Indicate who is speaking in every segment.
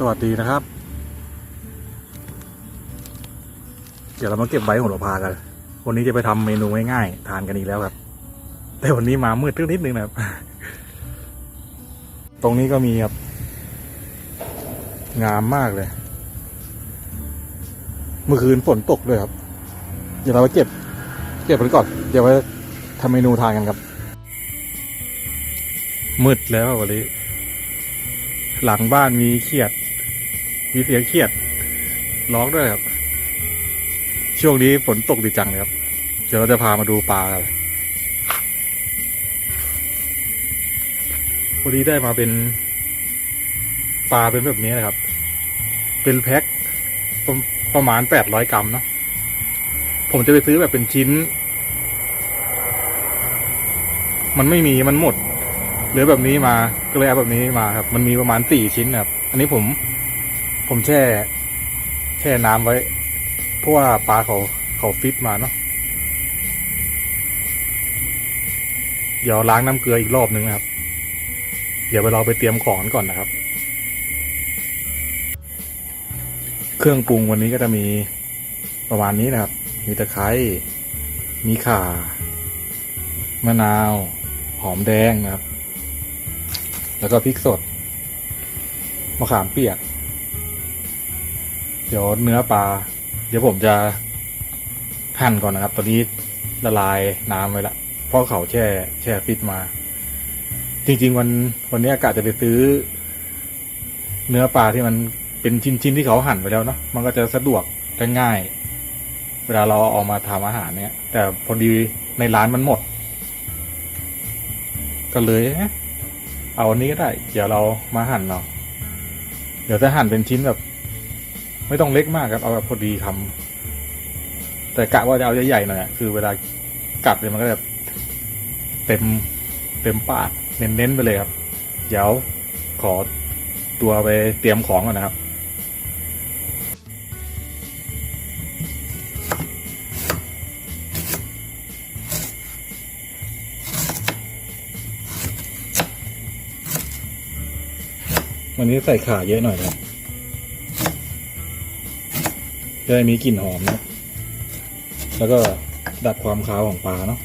Speaker 1: สวัสดีนะครับ เดี๋ยวเรามาเก็บใบโหระพากัน วันนี้จะไปทำเมนูง่ายๆทานกันอีกแล้วครับ แต่วันนี้มามืดนิดนึงนะครับ ตรงนี้ก็มีครับ งามมากเลย เมื่อคืนฝนตกด้วยครับ เดี๋ยวเราไปเก็บ เก็บไปก่อน เดี๋ยวไปทำเมนูทานกันครับ มืดแล้ววันนี้หลังบ้านมีเขียด มีเสียงเขียดร้องด้วยครับ ช่วงนี้ฝนตกดีจังเลยครับ เดี๋ยวเราจะพามาดูปลากันวันนี้ได้มาเป็นปลาเป็นแบบนี้นะครับ เป็นแพ็คประประมาณแปดร้อยกรัมเนาะผมจะไปซื้อแบบเป็นชิ้น มันไม่มีมันหมดเหลือแบบนี้มาก็เลยเอาแบบนี้มาครับ มันมีประมาณสี่ชิ้นครับ อันนี้ผม ผมแช่แช่น้ำไว้ เพราะว่าปลาเขาเขาฟิตมาเนาะเดี๋ยวล้างน้ำเกลืออีกรอบนึงนะครับ เดี๋ยวเราไปเตรียมของกันก่อนนะครับ เครื่องปรุงวันนี้ก็จะมีประมาณนี้นะครับ มีตะไคร้ มีข่า มะนาว หอมแดงนะครับ แล้วก็พริกสด มะขามเปียก เดี๋ยวเนื้อปลา เดี๋ยวผมจะหั่นก่อนนะครับ ตอนนี้ละลายน้ำไว้ละ เพราะเขาแช่แช่ฟิตมา จริง ๆ วันวันนี้อากาศจะไปซื้อ เนื้อปลาที่มันเป็นชิ้น ๆ ที่เขาหั่นไว้แล้วเนาะ มันก็จะสะดวกและง่าย เวลาเราเอาอกมาทำอาหารเนี่ย แต่พอดีในร้านมันหมด ก็เลยเอ๊ะเอาอันนี้ก็ได้ เดี๋ยวเรามาหั่นเนาะเดี๋ยวจะหั่นเป็นชิ้นแบบ ไม่ต้องเล็กมากครับเอาแบบพอดีคำแต่กะว่าจะเอาใหญ่ๆหน่อยคือเวลากัดเนี่ยมันก็แบบเต็มเต็มปากเน้นๆไปเลยครับ เดี๋ยวขอตัวไปเตรียมของก่อนนะครับวันนี้ใส่ขาเยอะหน่อยนะครับ จะได้มีกลิ่นหอมนะแล้วก็ดับความคาวของปลาเนาะ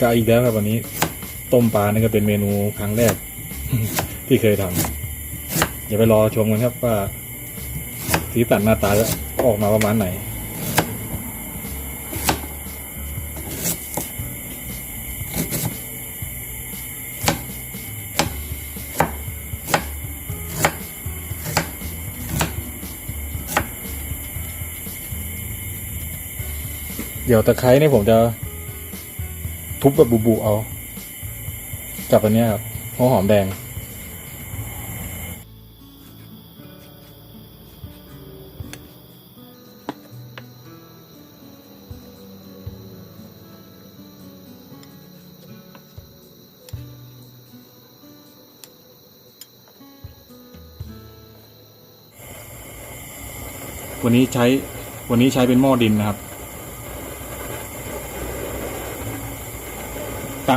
Speaker 1: กะอีกแล้วครับวันนี้ ต้มปลานี่ก็เป็นเมนูครั้งแรก ที่เคยทำอย่าไปรอชมกันครับว่าสีสันหน้าตาจะออกมาประมาณไหน เดี๋ยวตะไคร้นี่ผมจะทุบแบบบุบๆเอา กับอันเนี้ยครับหัวหอมแดง วันนี้ใช้วันนี้ใช้เป็นหม้อดินนะครับ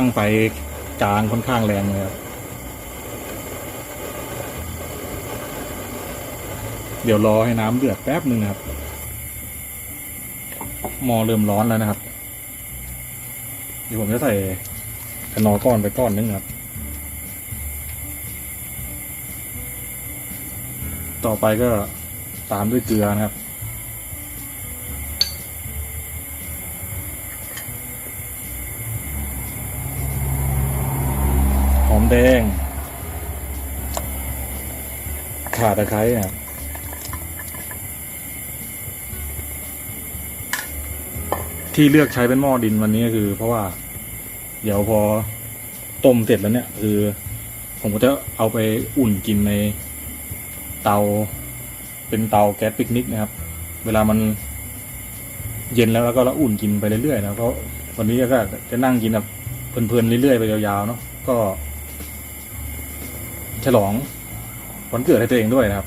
Speaker 1: ตั้งไฟกลางค่อนข้างแรงเลยครับ เดี๋ยวรอให้น้ำเดือดแป๊บหนึ่งครับ หม้อเริ่มร้อนแล้วนะครับ เดี๋ยวผมจะใส่คนอก้อนไปก้อนนึงครับ ต่อไปก็ตามด้วยเกลือนะครับ อมแดง ข่าตะไคร้นะที่เลือกใช้เป็นหม้อดินวันนี้ก็คือ เพราะว่า เดี๋ยวพอต้มเสร็จแล้วเนี่ย คือ ผมก็จะเอาไปอุ่นกินในเตา เป็นเตาแก๊สปิกนิกนะครับ เวลามันเย็นแล้วแล้วก็เราอุ่นกินไปเรื่อยๆนะเพราะวันนี้ก็จะนั่งกินแบบเพลินๆเรื่อยๆไปยาวๆเนาะก็ ฉลองวันเกิดให้ตัวเองด้วยนะครับ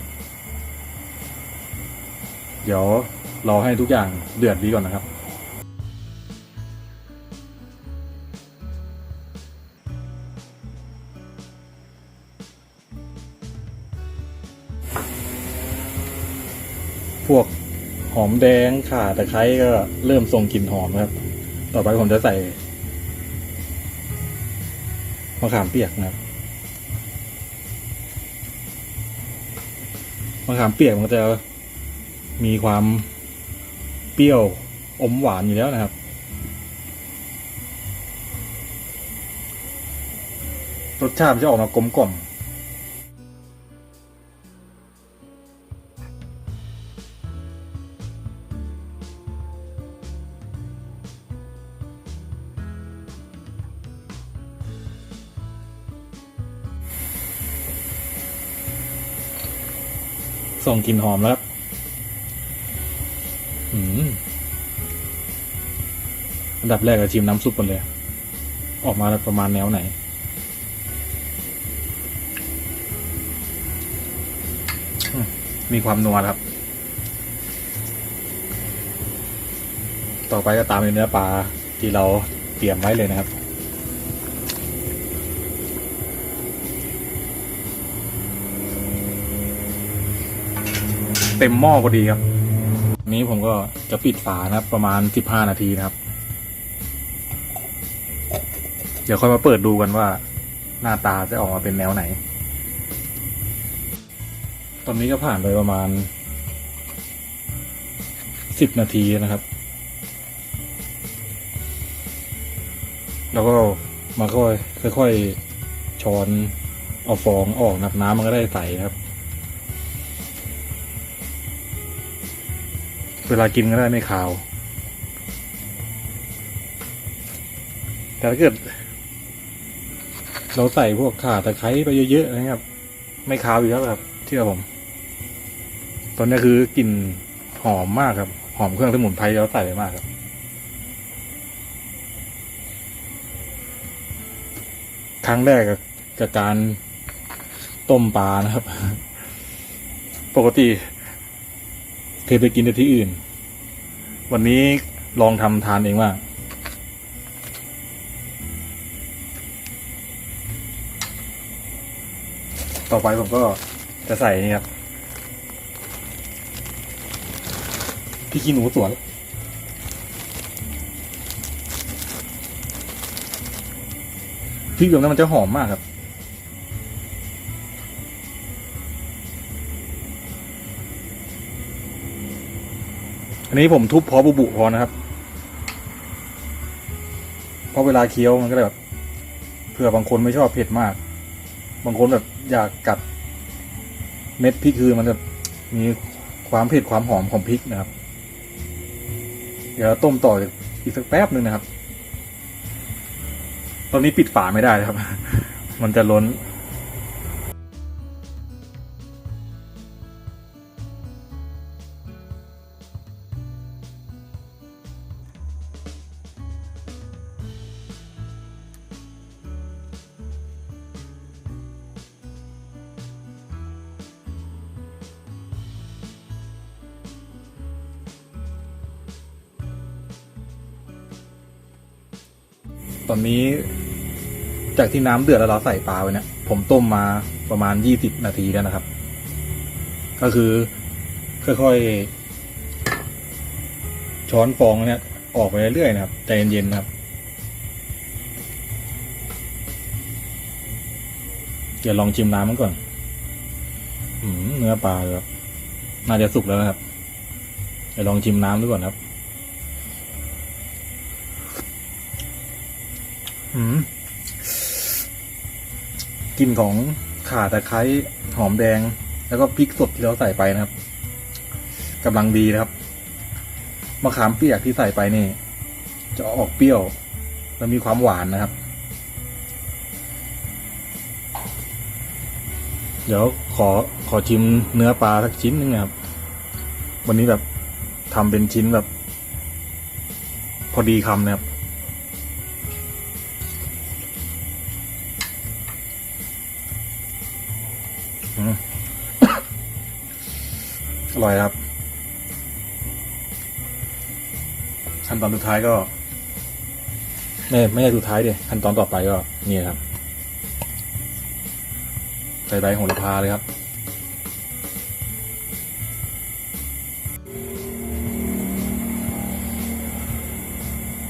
Speaker 1: เดี๋ยวรอให้ทุกอย่างเดือดดีก่อนนะครับพวกหอมแดงข่าตะไคร้ก็เริ่มส่งกลิ่นหอมครับ ต่อไปผมจะใส่มะขามเปียกนะครับ มะขามเปียกมันจะมีความเปรี้ยวอมหวานอยู่แล้วนะครับ รสชาติจะออกมากลมกล่อม ส่งกลิ่นหอมแล้วครับอืมอันดับแรกก็ชิมน้ำซุปก่อนเลย ออกมาประมาณแนวไหน มีความนัวครับ ต่อไปก็ตามด้วยเนื้อปลาที่เราเตรียมไว้เลยนะครับ เต็มหม้อพอดีครับนี้ผมก็จะปิดฝานะครับ ประมาณสิบห้านาทีนะครับ เดี๋ยวค่อยมาเปิดดูกันว่า หน้าตาจะออกมาเป็นแนวไหน ตอนนี้ก็ผ่านไปประมาณสิบนาทีนะครับ แล้วก็มาค่อยค่อยๆช้อนเอาฟองออกนับน้ำมันก็ได้ใสครับ เวลากินก็ได้ไม่คาว แต่ถ้าเกิด เราใส่พวกข่าตะไคร้ไปเยอะๆนะครับ ไม่คาวอยู่แล้วครับ เชื่อผม ตอนนี้คือกลิ่นหอมมากครับ หอมเครื่องสมุนไพรเราใส่ไปมากครับครั้งแรกกับการต้มปลานะครับ ปกติ ยไปกินที่อื่น วันนี้ลองทำทานเองว่าต่อไปผมก็จะใส่นี่ครับพี่ขี้หนูสวน พริกแบบนั้นมันจะหอมมากครับ อันนี้ผมทุบพอบุบุพอนะครับ เพราะเวลาเคี้ยวมันก็แบบเผื่อบางคนไม่ชอบเผ็ดมาก บางคนแบบอยากกัด เม็ดพริกคือมันจะมีความเผ็ดความหอมของพริกนะครับ เดี๋ยวต้มต่ออีกสักแป๊บหนึ่งนะครับ ตอนนี้ปิดฝาไม่ได้ครับ มันจะล้น ตอนนี้จากที่น้ำเดือดแล้วเราใส่ปลาไว้เนี่ยผมต้มมาประมาณยี่สิบนาทีแล้วนะครับ ก็คือ ค่อยๆช้อนฟองเนี่ยออกไปเรื่อยๆนะครับใจเย็นๆนะครับเดี๋ยวลองชิมน้ำมันก่อนอเนื้อปลาครับน่าจะสุกแล้วนะครับ เดี๋ยวลองชิมน้ำดูก่อนครับ อืม กลิ่นของข่าตะไคร้หอมแดง แล้วก็พริกสดที่เราใส่ไปนะครับกำลังดีนะครับมะขามเปียกที่ใส่ไปนี่ จะออกเปรี้ยว แล้วมีความหวานนะครับ เดี๋ยวขอขอชิมเนื้อปลาสักชิ้นหนึงนะครับ วันนี้แบบทำเป็นชิ้นแบบ พอดีคำนะครับ อร่อยครับ ขั้นตอนสุดท้ายก็ ไม่ไม่ใช่สุดท้ายดิขั้นตอนต่อไปก็นี่ครับ ใส่ใบโหระพาเลยครับ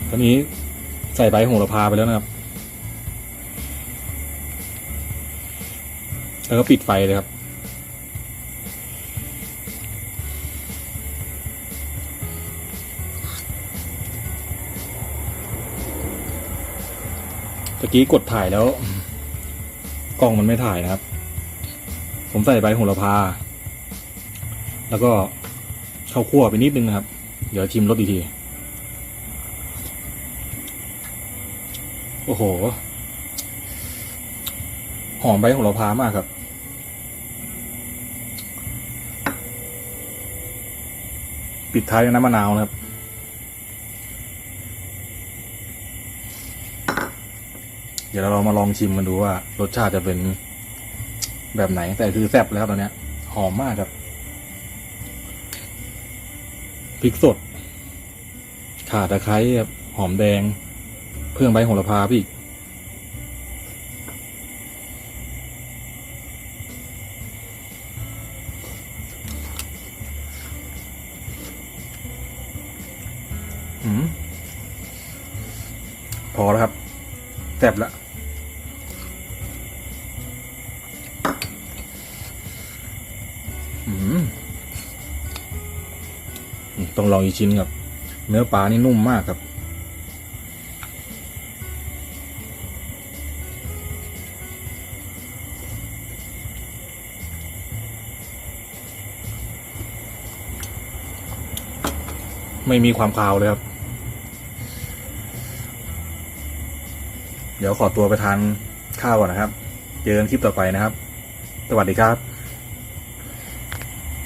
Speaker 1: ตอนนี้ใส่ใบโหระพาไปแล้วนะครับ แล้วก็ปิดไฟเลยครับ ตะกี้กดถ่ายแล้ว กล้องมันไม่ถ่ายนะครับ ผมใส่ใบโหระพา แล้วก็ข้าวคั่วไปนิดนึงนะครับ เดี๋ยวชิมรสอีกที โอ้โห หอมใบโหระพามากครับ ปิดท้ายด้วยน้ำมะนาวนะครับ เดี๋ยวเรามาลองชิมกันดูว่ารสชาติจะเป็นแบบไหน แต่คือแซ่บแล้วตอนเนี้ย หอมมากครับพริกสด ข่าตะไคร้ครับหอมแดง เพิ่มใบโหระพาพี่พอแล้วครับแซ่บแล้ว ลองอีกชิ้นครับ เนื้อปลานี่นุ่มมากครับ ไม่มีความคาวเลยครับ เดี๋ยวขอตัวไปทานข้าวก่อนนะครับ เจอกันคลิปต่อไปนะครับ สวัสดีครับ